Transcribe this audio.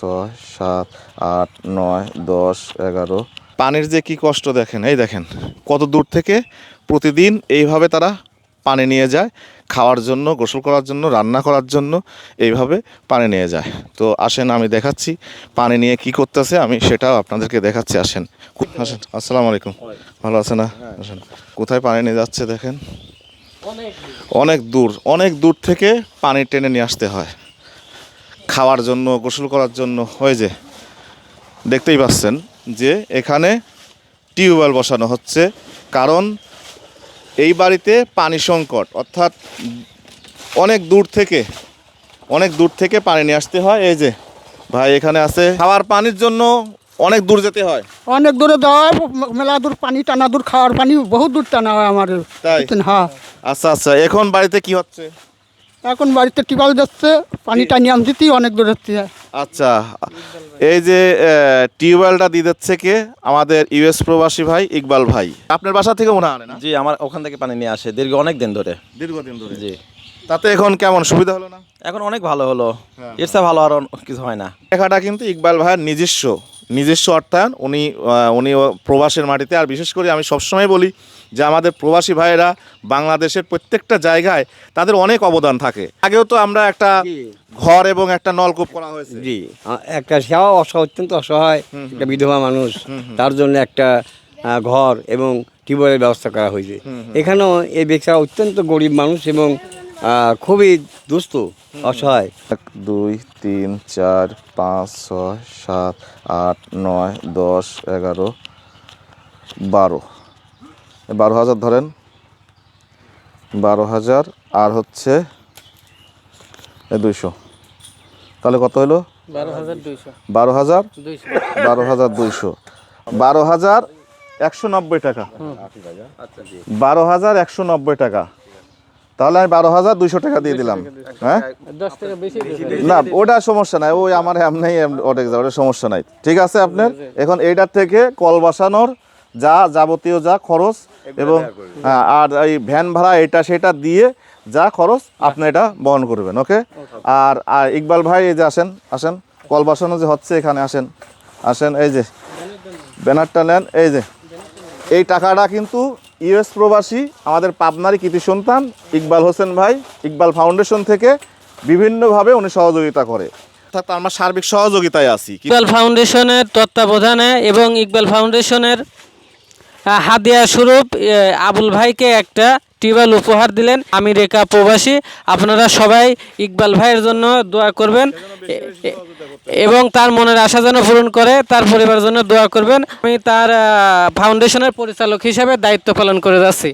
ছয় সাত আট নয় দশ এগারো। পানির যে কি কষ্ট দেখেন এই দেখেন কত দূর থেকে প্রতিদিন এইভাবে তারা পানি নিয়ে যায় খাওয়ার জন্য গোসল করার জন্য রান্না করার জন্য এইভাবে পানি নিয়ে যায়। তো আসেন আমি দেখাচ্ছি পানি নিয়ে কি করতেছে আমি সেটাও আপনাদেরকে দেখাচ্ছি আসেন। আসেন আসসালামু আলাইকুম। ভালো আছে না? আসেন। কোথায় পানি নিয়ে যাচ্ছে দেখেন? অনেক দূর অনেক দূর থেকে পানি টেনে নিয়ে আসতে হয়। খাওয়ার জন্য গোসল করার জন্য হয়ে যে দেখতেই পাচ্ছেন যে এখানে টিউবওয়েল বসানো হচ্ছে। কারণ এই বাড়িতে পানি সংকট অর্থাৎ অনেক দূর থেকে অনেক দূর থেকে পানি নিয়ে আসতে হয়। এই যে ভাই এখানে আছে খাওয়ার পানির জন্য অনেক দূর যেতে হয়। অনেক দূরে যাওয়া মেলা দূর পানি টানা দূর খাওয়ার পানি বহুত দূর টানা হয় আমার। তাই? হ্যাঁ। আচ্ছা আচ্ছা এখন বাড়িতে কি হচ্ছে? এখন বাড়িতে টিউবওয়েল যাচ্ছে পানি টানি আনতেই অনেক দূর হচ্ছে। আচ্ছা এই যে টিউবওয়েলটা দিয়ে দিচ্ছে কে? আমাদের ইউএস প্রবাসী ভাই ইকবাল ভাই। আপনার বাসা থেকে মনে হয় আনে না? জি আমার ওখান থেকে পানি নিয়ে আসে দীর্ঘ অনেক দিন ধরে। দীর্ঘদিন ধরে। জি। তাতে এখন কেমন সুবিধা হলো না? এখন অনেক ভালো হলো। হ্যাঁ। এর চেয়ে ভালো আর কিছু হয় না। লেখাটা কিন্তু ইকবাল ভাইয়ের নিজস্ব। নিজস্ব অর্থায়ন উনি উনি প্রবাসের মাটিতে। আর বিশেষ করে আমি সবসময় বলি যে আমাদের প্রবাসী ভাইয়েরা বাংলাদেশের প্রত্যেকটা জায়গায় তাদের অনেক অবদান থাকে। আগেও তো আমরা একটা ঘর এবং একটা নলকূপ করা হয়েছে। জি। একটা সেও অসহায় অত্যন্ত অসহায় একটা বিধবা মানুষ তার জন্য একটা ঘর এবং টিউবওয়েলের ব্যবস্থা করা হয়েছে। এখানেও এই ব্যক্তিরা অত্যন্ত গরিব মানুষ এবং খুবই দুস্থ অসহায়। এক দুই তিন চার পাঁচ ছয় সাত আট নয় দশ এগারো বারো। বারো হাজার ধরেন। বারো হাজার আর হচ্ছে এ দুইশো। তাহলে কত হলো? বারো হাজার বারো হাজার? বারো হাজার দুইশো। বারো হাজার একশো নব্বই টাকা। বারো হাজার একশো নব্বই টাকা। তাহলে আমি বারো হাজার দুইশো টাকা দিয়ে দিলাম। হ্যাঁ? দশ টাকা বেশি না ওটা সমস্যা নাই। ওই আমার এমনি ওটা ওটা সমস্যা নাই। ঠিক আছে আপনার? এখন এইটার থেকে কল বাসানোর যা যাবতীয় যা খরচ এবং হ্যাঁ আর এই ভ্যান ভাড়া এটা সেটা দিয়ে যা খরচ আপনি এটা বহন করবেন ওকে? আর আর ইকবাল ভাই এই যে আসেন আসেন। কল বাসানো যে হচ্ছে এখানে আসেন। আসেন এই যে। ব্যানারটা নেন এই যে। এই টাকাটা কিন্তু ইউএস প্রবাসী আমাদের পাবনারই কৃতি সন্তান ইকবাল হোসেন ভাই ইকবাল ফাউন্ডেশন থেকে বিভিন্নভাবে উনি সহযোগিতা করে। অর্থাৎ আমরা সার্বিক সহযোগিতায় আছি। ইকবাল ফাউন্ডেশনের তত্ত্বাবধানে এবং ইকবাল ফাউন্ডেশনের হাদিয়া স্বরূপ আবুল ভাইকে একটা টিউবওয়েল উপহার দিলেন আমি রেখা প্রবাসী। আপনারা সবাই ইকবাল ভাইয়ের জন্য দোয়া করবেন। এবং তার মনের আশা যেন পূরণ করে, তার পরিবারের জন্য দোয়া করবেন। আমি তার ফাউন্ডেশনের পরিচালক হিসাবে দায়িত্ব পালন করে যাচ্ছি।